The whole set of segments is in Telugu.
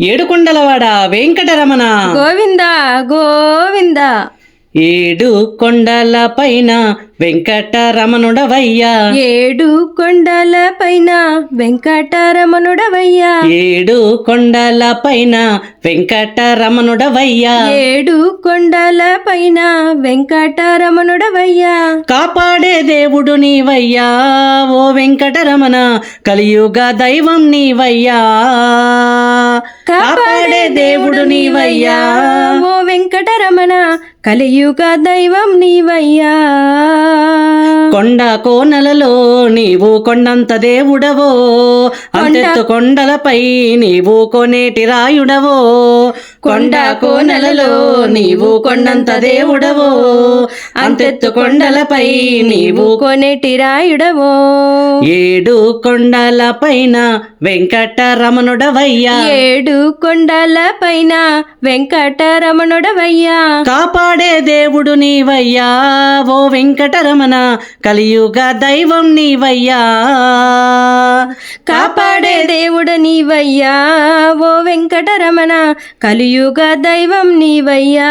ఏడుకొండలవాడ వెంకటరమణ. గోవింద గోవింద. ఏడు కొండల పైన వెంకటరమణుడవయ్యా. ఏడు కొండల పైన వెంకటరమణుడవయ్యా. ఏడు కొండల పైన వెంకటరమణుడవయ్యా. ఏడు కొండల పైన వెంకటరమణుడవయ్యా. కాపాడే దేవుడు నీవయ్యా ఓ వెంకటరమణ. కలియుగ దైవం నీవయ్యా. కాపాడే దేవుడు నీవయ్యా. ఓ వెంకటరమణ కలియుగ దైవం నీవయ్యా. కొండ కోనలలో నీవు కొండంత దేవుడవో అంతెత్తు కొండలపై నీవు కొనేటి రాయుడవో కొండ కోనలలో నీవు కొండంత దేవుడవో అంతెత్తు కొండలపై నీవు కొనేటి రాయుడవో. ఏడు కొండల పైన వెంకటరమణుడవయ్యా. ఏడు కొండల పైన వెంకటరమణుడవయ్యా. కాపాడే దేవుడు నీవయ్యా ఓ వెంకటరమణ కలియుగ దైవం నీవయ్యా. కాపాడే దేవుడు నీవయ్యా ఓ వెంకటరమణ కలియుగ దైవం నీవయ్యా.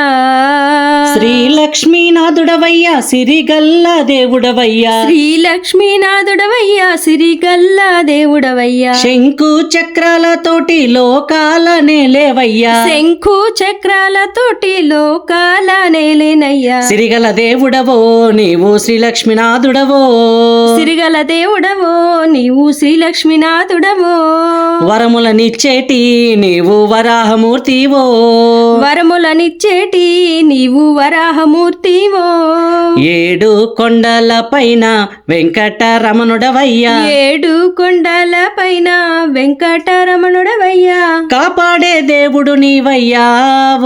శ్రీ లక్ష్మీనాథుడవయ్యా సిరిగల్ల దేవుడవయ్యా. శ్రీ లక్ష్మీనాథుడవయ్యా సిరిగల్ల దేవుడవయ్యా. శంకు చక్రాలతోటి లోకాల నేలేవయ్యా శంఖు చక్రాలతోటి లోకాల నేలేనయ్యా సిరిగల దేవుడవో నీవు శ్రీ లక్ష్మీనాథుడవో సిరిగల దేవుడవో నీవు శ్రీ లక్ష్మీనాథుడవో వరములనిచ్చేటి నీవు వరాహమూర్తివో. వరములనిచ్చేటి నీవు వరాహమూర్తివో. ఏడు కొండల పైన వెంకటరమణుడవయ్యా. ఏడు కొండల పైన వెంకటరమణుడవయ్యా. కాపాడే దేవుడు నీవయ్యా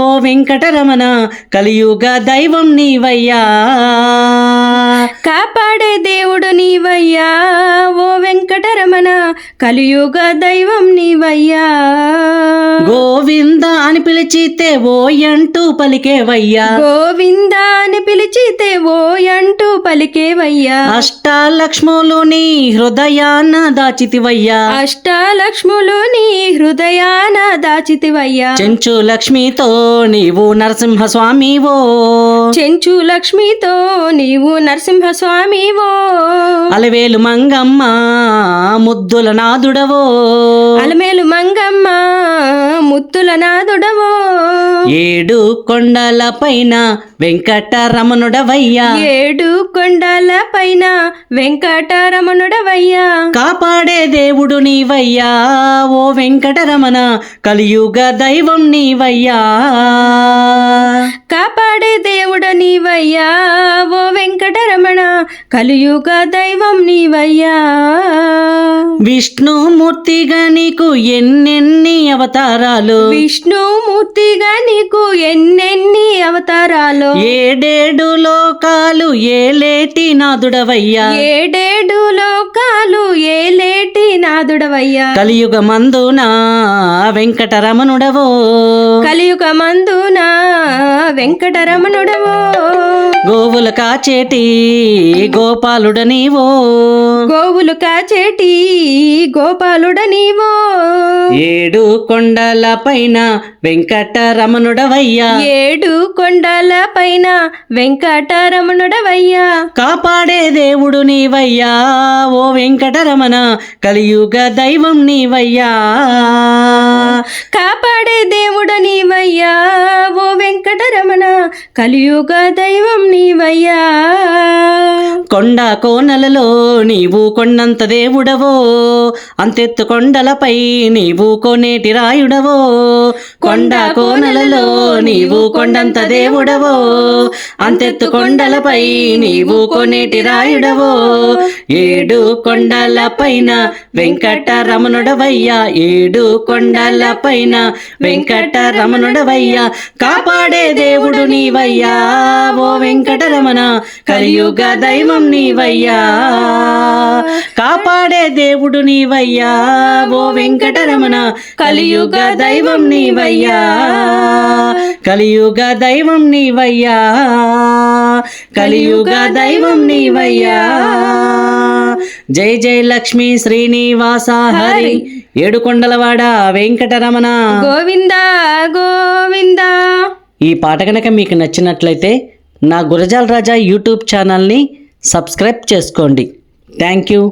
ఓ వెంకటరమణ కలియుగ దైవం నీవయ్యా. కాపాడే దేవుడు నీవయ్యా. ఓ వెంకటరమణ కలియుగ దైవం నీవయ్యా. గోవింద అని పిలిచితే ఓ అంటూ పలికేవయ్యా. గోవింద అని పిలిచితే ఓ అంటూ పలికేవయ్యా. అష్టాలక్ష్ములు నీ హృదయాన దాచితివయ్యా. అష్టాలక్ష్ములు నీ హృదయాన దాచితివయ్యా. చెంచు లక్ష్మితో నీవు నరసింహస్వామివో. చెంచు లక్ష్మితో నీవు నరసింహస్వామివో అలవేలు మంగమ్మ ముద్దుల నాదుడవో. అలమేలు మంగమ్మ ముత్తుల నాదుడవో. ఏడు కొండల పైన వెంకటరమణుడవయ్యా. ఏడు కొండల పైన వెంకటరమణుడవయ్యా. కాపాడే దేవుడు నీవయ్యా. ఓ వెంకటరమణ కలియుగ దైవం నీవయ్యా. కాపాడే కలియుగ దైవం నీవయ్యా. విష్ణుమూర్తిగా నీకు ఎన్నెన్ని అవతారాలు? విష్ణుమూర్తిగా నీకు ఎన్నెన్ని అవతారాలు? ఏడేడు లోకాలు ఏలేటి నాదుడవయ్యా? ఏడేడు లోకాలు ఏలేటి నాదుడవయ్యా? కలియుగ మందున వెంకటరమణుడవో. కలియుగ మందున వెంకటరమణుడవో. గోవుల కాచేటి గోపాలుడ నీవో గోవులు కాచేటి గోపాలుడ నీవో ఏడు కొండల పైన వెంకటరమణుడవయ్యా. ఏడు కొండల పైన వెంకటరమణుడవయ్యా. కాపాడే దేవుడు నీవయ్యా. ఓ వెంకటరమణ కలియుగ దైవం నీవయ్యా. కాపాడే దేవుడు నీవయ్యా. వెంకటరమణ కలియుగ దైవం నీవయ్యా. కొండ కోనలలో నీవు కొండంత దేవుడవో అంతెత్తు కొండలపై నీవు కొనేటి రాయుడవో. కొండ కోనలలో నీవు కొండంత దేవుడవో అంతెత్తు కొండలపై నీవు కొనేటి రాయుడవో. ఏడు కొండల పైన వెంకటరమణుడవయ్యా ఏడు కొండల పైన వెంకటరమణుడవయ్యా. కాపాడు దేవుడు నీవయ్యా. ఓ వెంకటరమణ కలియుగ దైవం నీవయ్యా. కాపాడే దేవుడు నీవయ్యా. ఓ వెంకటరమణ కలియుగ దైవం నీవయ్యా. కలియుగ దైవం నీవయ్యా. కలియుగ దైవం నీవయ్యా. జై జై లక్ష్మీ శ్రీనివాస హరి. ఏడుకొండలవాడ వెంకటరమణ. గోవిందా ఈ పాట కనుక మీకు నచ్చినట్లయితే నా గురజాల రాజా యూట్యూబ్ ఛానల్ని సబ్స్క్రైబ్ చేసుకోండి. Thank you.